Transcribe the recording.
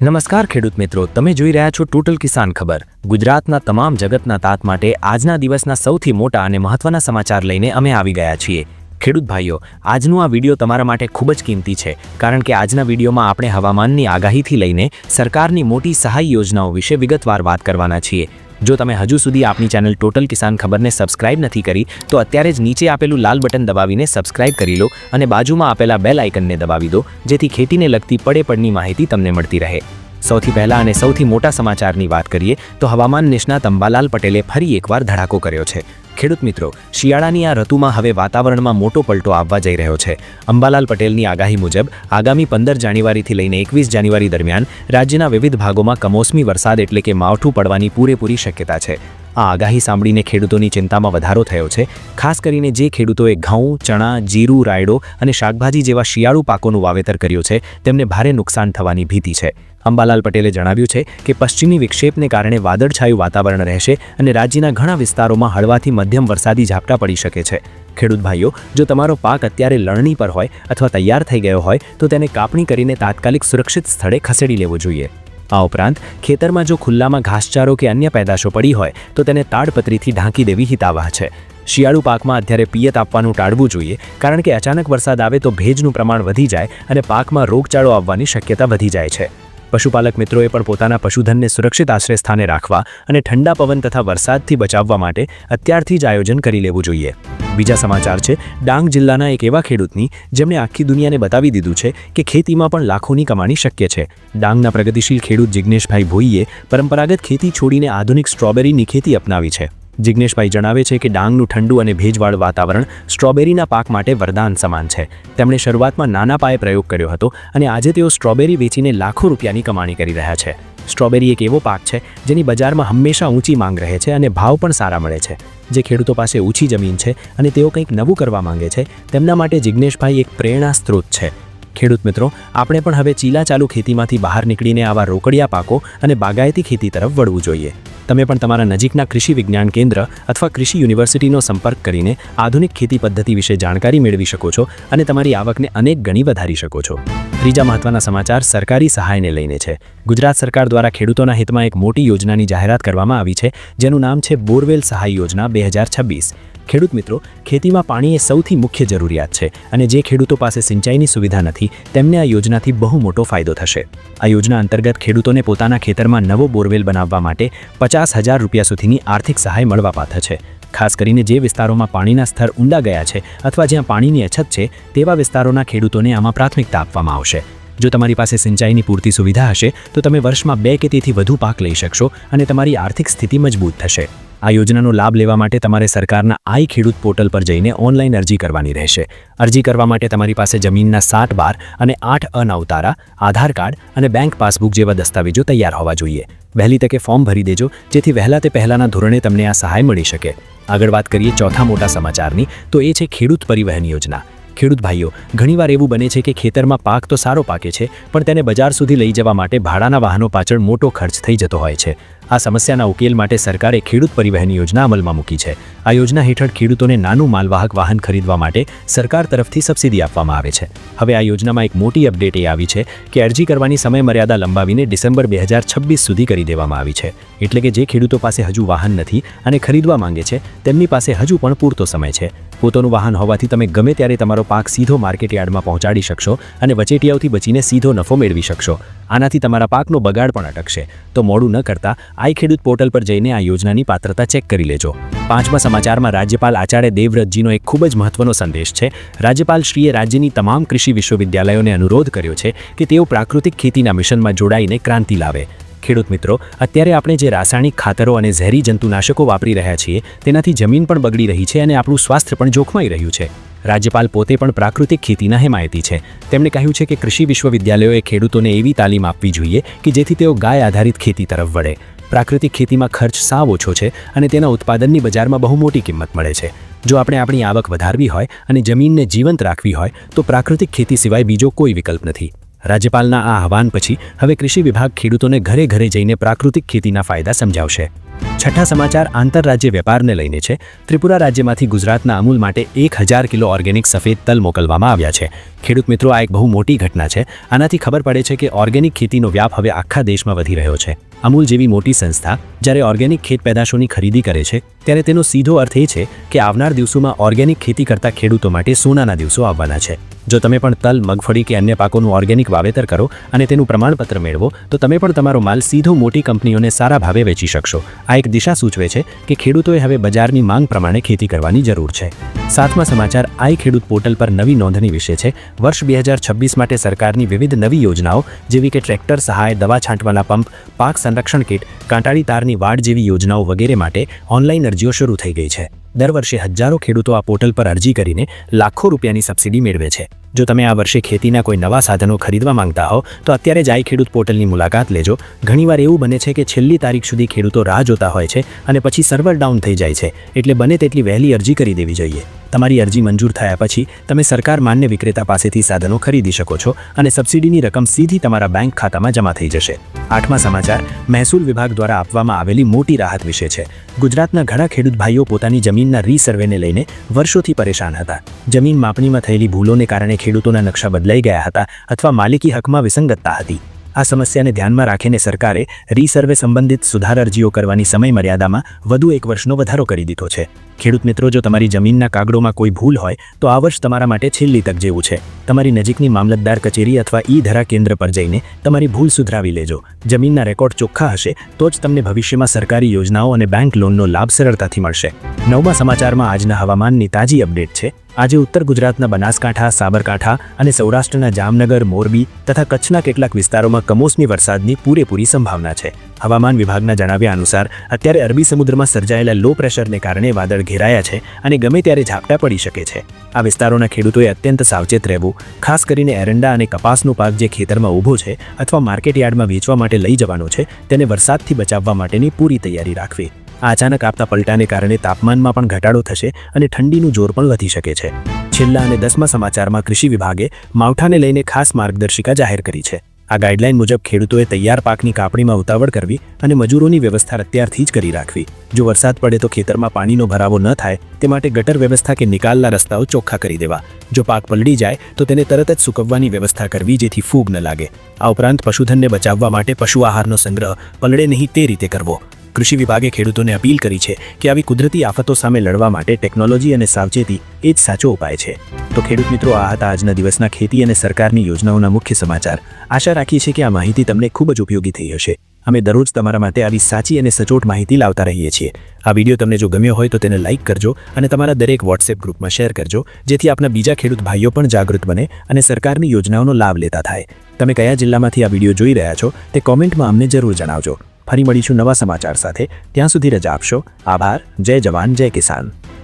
નમસ્કાર ખેડૂત મિત્રો, તમે જોઈ રહ્યા છો ટોટલ કિસાન ખબર. ગુજરાતના તમામ જગતના તાત માટે આજના દિવસના સૌથી મોટા અને મહત્વના સમાચાર લઈને અમે આવી ગયા છીએ. ખેડૂત ભાઈઓ, આજનું આ વીડિયો તમારા માટે ખૂબ જ કિંમતી છે, કારણ કે આજના વિડીયોમાં આપણે હવામાનની આગાહીથી લઈને સરકારની મોટી સહાય યોજનાઓ વિશે વિગતવાર વાત કરવાના છીએ. જો તમે હજુ સુધી આપની ચેનલ ટોટલ કિસાન ખબરને સબસ્ક્રાઇબ નથી કરી, તો અત્યારે જ નીચે આપેલું લાલ બટન દબાવીને સબસ્ક્રાઇબ કરી લો અને બાજુમાં આપેલા બેલ આઇકનને દબાવી દો, જેથી ખેતીને લગતી પડે પડની માહિતી તમને મળતી રહે. સૌથી પહેલા અને સૌથી મોટા સમાચારની વાત કરીએ, તો હવામાન નિષ્ણાત અંબાલાલ પટેલે ફરી એકવાર ધડાકો કર્યો છે. ખેડૂત મિત્રો, શિયાળાની આ ઋતુમાં હવે વાતાવરણમાં મોટો પલટો આવવા જઈ રહ્યો છે. અંબાલાલ પટેલની આગાહી મુજબ, આગામી પંદર જાન્યુઆરીથી લઈને એકવીસ જાન્યુઆરી દરમિયાન રાજ્યના વિવિધ ભાગોમાં કમોસમી વરસાદ એટલે કે માવઠું પડવાની પૂરેપૂરી શક્યતા છે. આ આગાહી સાંભળીને ખેડૂતોની ચિંતામાં વધારો થયો છે. ખાસ કરીને જે ખેડૂતોએ ઘઉં, ચણા, જીરું, રાયડો અને શાકભાજી જેવા શિયાળુ પાકોનું વાવેતર કર્યું છે, તેમને ભારે નુકસાન થવાની ભીતિ છે. અંબાલાલ પટેલે જણાવ્યું છે કે પશ્ચિમી વિક્ષેપને કારણે વાદળછાયું વાતાવરણ રહેશે અને રાજ્યના ઘણા વિસ્તારોમાં હળવાથી મધ્યમ વરસાદી ઝાપટા પડી શકે છે. ખેડૂત ભાઈઓ, જો તમારો પાક અત્યારે લણણી પર હોય અથવા તૈયાર થઈ ગયો હોય, તો તેને કાપણી કરીને તાત્કાલિક સુરક્ષિત સ્થળે ખસેડી લેવો જોઈએ. આ ઉપરાંત, ખેતરમાં જો ખુલ્લામાં ઘાસચારો કે અન્ય પેદાશો પડી હોય, તો તેને તાડપત્રીથી ઢાંકી દેવી હિતાવહ છે. શિયાળુ પાકમાં અત્યારે પિયત આપવાનું ટાળવું જોઈએ, કારણ કે અચાનક વરસાદ આવે તો ભેજનું પ્રમાણ વધી જાય અને પાકમાં રોગચાળો આવવાની શક્યતા વધી જાય છે. પશુપાલક મિત્રોએ પણ પોતાના પશુધનને સુરક્ષિત આશ્રય સ્થાને રાખવા અને ઠંડા પવન તથા વરસાદથી બચાવવા માટે અત્યારથી જ આયોજન કરી લેવું જોઈએ. બીજા સમાચાર છે, ડાંગ જિલ્લાના એક એવા ખેડૂતની જેમણે આખી દુનિયાને બતાવી દીધું છે કે ખેતીમાં પણ લાખોની કમાણી શક્ય છે. ડાંગના પ્રગતિશીલ ખેડૂત જિજ્ઞેશભાઈ ભોઈએ પરંપરાગત ખેતી છોડીને આધુનિક સ્ટ્રોબેરીની ખેતી અપનાવી છે. જિજ્ઞેશભાઈ જણાવે છે કે ડાંગનું ઠંડુ અને ભેજવાળું વાતાવરણ સ્ટ્રોબેરીના પાક માટે વરદાન સમાન છે. તેમણે શરૂઆતમાં નાના પાયે પ્રયોગ કર્યો હતો અને આજે તેઓ સ્ટ્રોબેરી વેચીને લાખો રૂપિયાની કમાણી કરી રહ્યા છે. સ્ટ્રોબેરી એક એવો પાક છે જેની બજારમાં હંમેશા ઊંચી માંગ રહે છે અને ભાવ પણ સારા મળે છે. જે ખેડૂતો પાસે ઊંચી જમીન છે અને તેઓ કંઈક નવું કરવા માંગે છે, તેમના માટે જિજ્ઞેશભાઈ એક પ્રેરણા સ્ત્રોત છે. ખેડૂત મિત્રો, આપણે પણ હવે ચીલા ચાલુ ખેતીમાંથી બહાર નીકળીને આવા રોકડિયા પાકો અને બાગાયતી ખેતી તરફ વળવું જોઈએ. તમે પણ તમારા નજીકના કૃષિ વિજ્ઞાન કેન્દ્ર અથવા કૃષિ યુનિવર્સિટીનો સંપર્ક કરીને આધુનિક ખેતી પદ્ધતિ વિશે જાણકારી મેળવી શકો છો અને તમારી આવકને અનેક ગણી વધારી શકો છો. ત્રીજા મહત્વના સમાચાર સરકારી સહાયને લઈને છે. ગુજરાત સરકાર દ્વારા ખેડૂતોના હિતમાં એક મોટી યોજનાની જાહેરાત કરવામાં આવી છે, જેનું નામ છે બોરવેલ સહાય યોજના બે ખેડૂત મિત્રો, ખેતીમાં પાણી એ સૌથી મુખ્ય જરૂરિયાત છે અને જે ખેડૂતો પાસે સિંચાઈની સુવિધા નથી, તેમને આ યોજનાથી બહુ મોટો ફાયદો થશે. આ યોજના અંતર્ગત ખેડૂતોને પોતાના ખેતરમાં નવો બોરવેલ બનાવવા માટે પચાસ હજાર રૂપિયા સુધીની આર્થિક સહાય મળવા પાત્ર છે. ખાસ કરીને જે વિસ્તારોમાં પાણીના સ્તર ઊંડા ગયા છે અથવા જ્યાં પાણીની અછત છે, તેવા વિસ્તારોના ખેડૂતોને આમાં પ્રાથમિકતા આપવામાં આવશે. જો તમારી પાસે સિંચાઈની પૂરતી સુવિધા હશે, તો તમે વર્ષમાં બે કે તેથી વધુ પાક લઈ શકશો અને તમારી આર્થિક સ્થિતિ મજબૂત થશે. આ યોજનાનો લાભ લેવા માટે તમારે સરકારના આઈ ખેડૂત પોર્ટલ પર જઈને ઓનલાઈન અરજી કરવાની રહેશે. અરજી કરવા માટે તમારી પાસે જમીનના સાત બાર અને આઠ અન અવતારા આધાર કાર્ડ અને બેંક પાસબુક જેવા દસ્તાવેજો તૈયાર હોવા જોઈએ. વહેલી તકે ફોર્મ ભરી દેજો, જેથી વહેલા તે પહેલાના ધોરણે તમને આ સહાય મળી શકે. આગળ વાત કરીએ ચોથા મોટા સમાચારની, તો એ છે ખેડૂત પરિવહન યોજના. ખેડૂત ભાઈઓ, ઘણીવાર એવું બને છે કે ખેતરમાં પાક તો સારો પાકે છે, પણ તેને બજાર સુધી લઈ જવા માટે ભાડાના વાહનો પાછળ મોટો ખર્ચ થઈ જતો હોય છે. આ સમસ્યાના ઉકેલ માટે સરકારે ખેડૂત પરિવહન યોજના અમલમાં મૂકી છે. આ યોજના હેઠળ ખેડૂતોને નાનું માલવાહક વાહન ખરીદવા માટે સરકાર તરફથી સબસિડી આપવામાં આવે છે. હવે આ યોજનામાં એક મોટી અપડેટ એ આવી છે કે અરજી કરવાની સમય મર્યાદા લંબાવીને ડિસેમ્બર બે સુધી કરી દેવામાં આવી છે. એટલે કે જે ખેડૂતો પાસે હજુ વાહન નથી અને ખરીદવા માંગે છે, તેમની પાસે હજુ પણ પૂરતો સમય છે. પોતાનું વાહન હોવાથી તમે ગમે ત્યારે તમારો પાક સીધો માર્કેટ યાર્ડમાં પહોંચાડી શકશો અને વચેટિયાઓથી બચીને સીધો નફો મેળવી શકશો. આનાથી તમારા પાકનો બગાડ પણ અટકશે. તો મોડું ન કરતા આઈ ખેડૂત પોર્ટલ પર જઈને આ યોજનાની પાત્રતા ચેક કરી લેજો. પાંચમા સમાચારમાં રાજ્યપાલ આચાર્ય દેવવ્રતજીનો એક ખૂબ જ મહત્વનો સંદેશ છે. રાજ્યપાલશ્રીએ રાજ્યની તમામ કૃષિ વિશ્વવિદ્યાલયોને અનુરોધ કર્યો છે કે તેઓ પ્રાકૃતિક ખેતીના મિશનમાં જોડાઈને ક્રાંતિ લાવે. ખેડૂત મિત્રો, અત્યારે આપણે જે રાસાયણિક ખાતરો અને ઝેરી જંતુનાશકો વાપરી રહ્યા છીએ, તેનાથી જમીન પણ બગડી રહી છે અને આપણું સ્વાસ્થ્ય પણ જોખમાઈ રહ્યું છે. રાજ્યપાલ પોતે પણ પ્રાકૃતિક ખેતીના હિમાયતી છે. તેમણે કહ્યું છે કે કૃષિ વિશ્વવિદ્યાલયોએ ખેડૂતોને એવી તાલીમ આપવી જોઈએ કે જેથી તેઓ ગાય આધારિત ખેતી તરફ વળે. પ્રાકૃતિક ખેતીમાં ખર્ચ સાવ ઓછો છે અને તેના ઉત્પાદનની બજારમાં બહુ મોટી કિંમત મળે છે. જો આપણે આપણી આવક વધારવી હોય અને જમીનને જીવંત રાખવી હોય, તો પ્રાકૃતિક ખેતી સિવાય બીજો કોઈ વિકલ્પ નથી. રાજ્યપાલના આ આહવાન પછી હવે કૃષિ વિભાગ ખેડૂતોને ઘરે ઘરે જઈને પ્રાકૃતિક ખેતીના ફાયદા સમજાવશે. છઠ્ઠા સમાચાર આંતરરાજ્ય વેપારને લઈને છે. ત્રિપુરા રાજ્યમાંથી ગુજરાતના અમૂલ માટે એક હજાર કિલો ઓર્ગેનિક સફેદ તલ મોકલવામાં આવ્યા છે. ખેડૂત મિત્રો, આ એક બહુ મોટી ઘટના છે. આનાથી ખબર પડે છે કે ઓર્ગેનિક ખેતીનો વ્યાપ હવે આખા દેશમાં વધી રહ્યો છે. અમૂલ જેવી મોટી સંસ્થા જ્યારે ઓર્ગેનિક ખેત પેદાશોની ખરીદી કરે છે, ત્યારે તેનો સીધો અર્થ એ છે કે આવનાર દિવસોમાં ઓર્ગેનિક ખેતી કરતા ખેડૂતો માટે સોનાના દિવસો આવવાના છે. જો તમે પણ તલ, મગફળી કે અન્ય પાકોનું ઓર્ગેનિક વાવેતર કરો અને તેનું પ્રમાણપત્ર મેળવો, તો તમે પણ તમારો માલ સીધો મોટી કંપનીઓને સારા ભાવે વેચી શકશો. આ એક દિશા સૂચવે છે કે ખેડૂતોએ હવે બજારની માંગ પ્રમાણે ખેતી કરવાની જરૂર છે. સાતમા સમાચાર આઈ ખેડૂત પોર્ટલ પર નવી નોંધણી વિશે છે. વર્ષ બે હજાર છવ્વીસ માટે સરકારની વિવિધ નવી યોજનાઓ, જેવી કે ટ્રેક્ટર સહાય, દવા છાંટવાના પંપ, પાક સંરક્ષણ કીટ, કાંટાળી તારની વાડ જેવી યોજનાઓ વગેરે માટે ઓનલાઈન અરજીઓ શરૂ થઈ ગઈ છે. દર વર્ષે હજારો ખેડૂતો આ પોર્ટલ પર અરજી કરીને લાખો રૂપિયાની સબસિડી મેળવે છે. જો તમે આ વર્ષે ખેતીના કોઈ નવા સાધનો ખરીદવા માંગતા હો, તો અત્યારે જ આઈ ખેડૂત પોર્ટલની મુલાકાત લેજો. ઘણીવાર એવું બને છે કે છેલ્લી તારીખ સુધી ખેડૂતો રાહ જોતા હોય છે અને પછી સર્વર ડાઉન થઈ જાય છે, એટલે બને તેટલી વહેલી અરજી કરી દેવી જોઈએ. તમારી અરજી મંજૂર થયા પછી તમે સરકાર માન્ય વિક્રેતા પાસેથી સાધનો ખરીદી શકો છો અને સબસિડીની રકમ સીધી તમારા બેંક ખાતામાં જમા થઈ જશે. આઠમા સમાચાર, મહેસૂલ વિભાગ દ્વારા આપવામાં આવેલી મોટી રાહત વિશે છે. ગુજરાતના ઘણા ખેડૂત ભાઈઓ પોતાની જમીનના રીસર્વેને લઈને વર્ષોથી પરેશાન હતા. જમીન માપણીમાં થયેલી ભૂલોને કારણે ખેડૂતોના નકશા બદલાઈ ગયા હતા અથવા માલિકી હકમાં વિસંગતતા હતી. આ સમસ્યાને ધ્યાનમાં રાખીને સરકારે રીસર્વે સંબંધિત સુધાર અરજીઓ કરવાની સમય મર્યાદામાં વધુ એક વર્ષનો વધારો કરી દીધો છે. ખેડૂત મિત્રો, જો તમારી જમીનના કાગળોમાં કોઈ ભૂલ હોય, તો આ વર્ષ તમારા માટે છેલ્લી તક જેવું છે. તમારી નજીકની મામલતદાર કચેરી અથવા ઈ ધરા કેન્દ્ર પર જઈને તમારી ભૂલ સુધરાવી લેજો. જમીનના રેકોર્ડ ચોખ્ખા હશે, તો જ તમને ભવિષ્યમાં સરકારી યોજનાઓ અને બેંક લોનનો લાભ સરળતાથી મળશે. નવમા સમાચારમાં આજના હવામાનની તાજી અપડેટ છે. આજે ઉત્તર ગુજરાતના બનાસકાંઠા, સાબરકાંઠા અને સૌરાષ્ટ્રના જામનગર, મોરબી તથા કચ્છના કેટલાક વિસ્તારોમાં કમોસમી વરસાદની પૂરેપૂરી સંભાવના છે. હવામાન વિભાગના જણાવ્યા અનુસાર, અત્યારે અરબી સમુદ્રમાં સર્જાયેલા લો પ્રેશરને કારણે વાદળ ઘેરાયા છે અને ગમે ત્યારે ઝાપટા પડી શકે છે. આ વિસ્તારોના ખેડૂતોએ અત્યંત સાવચેત રહેવું, ખાસ કરીને એરંડા અને કપાસનો પાક જે ખેતરમાં ઊભો છે અથવા માર્કેટ યાર્ડમાં વેચવા માટે લઈ જવાનો છે, તેને વરસાદથી બચાવવા માટેની પૂરી તૈયારી રાખવી. અચાનક આપતા પલટાને કારણે તાપમાનમાં પણ ઘટાડો થશે અને ઠંડીનું જોર પણ વધી શકે છે. છેલ્લા અને દસમા સમાચારમાં કૃષિ વિભાગે માવઠાને લઈને ખાસ માર્ગદર્શિકા જાહેર કરી છે. આ ગાઈડલાઇન મુજબ ખેડૂતોએ તૈયાર પાકની કાપણીમાં ઉતાવળ કરવી અને મજૂરોની વ્યવસ્થા અત્યારથી જ કરી રાખવી. જો વરસાદ પડે તો ખેતરમાં પાણીનો ભરાવો ન થાય, તે માટે ગટર વ્યવસ્થા કે નિકાલના રસ્તાઓ ચોખ્ખા કરી દેવા. જો પાક પલળી જાય, તો તેને તરત જ સૂકવવાની વ્યવસ્થા કરવી જેથી ફૂગ ન લાગે. આ ઉપરાંત પશુધનને બચાવવા માટે પશુ આહારનો સંગ્રહ પલળે નહીં તે રીતે કરવો. કૃષિ વિભાગે ખેડૂતોને અપીલ કરી છે કે આવી કુદરતી આફતો સામે લડવા માટે ટેકનોલોજી અને સાવચેતી એ જ સાચો ઉપાય છે. તો ખેડૂત મિત્રો, આ હતા આજના દિવસના ખેતી અને સરકારની યોજનાઓના મુખ્ય સમાચાર. આશા રાખીએ છીએ કે આ માહિતી તમને ખૂબ જ ઉપયોગી થઈ હશે. અમે દરરોજ તમારા માટે આવી સાચી અને સચોટ માહિતી લાવતા રહીએ છીએ. આ વીડિયો તમને જો ગમ્યો હોય તો તેને લાઇક કરજો અને તમારા દરેક વોટ્સએપ ગ્રુપમાં શેર કરજો, જેથી આપના બીજા ખેડૂત ભાઈઓ પણ જાગૃત બને અને સરકારની યોજનાઓનો લાભ લેતા થાય. તમે કયા જિલ્લામાંથી આ વીડિયો જોઈ રહ્યા છો તે કોમેન્ટમાં અમને જરૂર જણાવજો. ફરી મળીશું નવા સમાચાર સાથે. ત્યાં સુધી રજા આપશો. આભાર. જય જવાન જય કિસાન.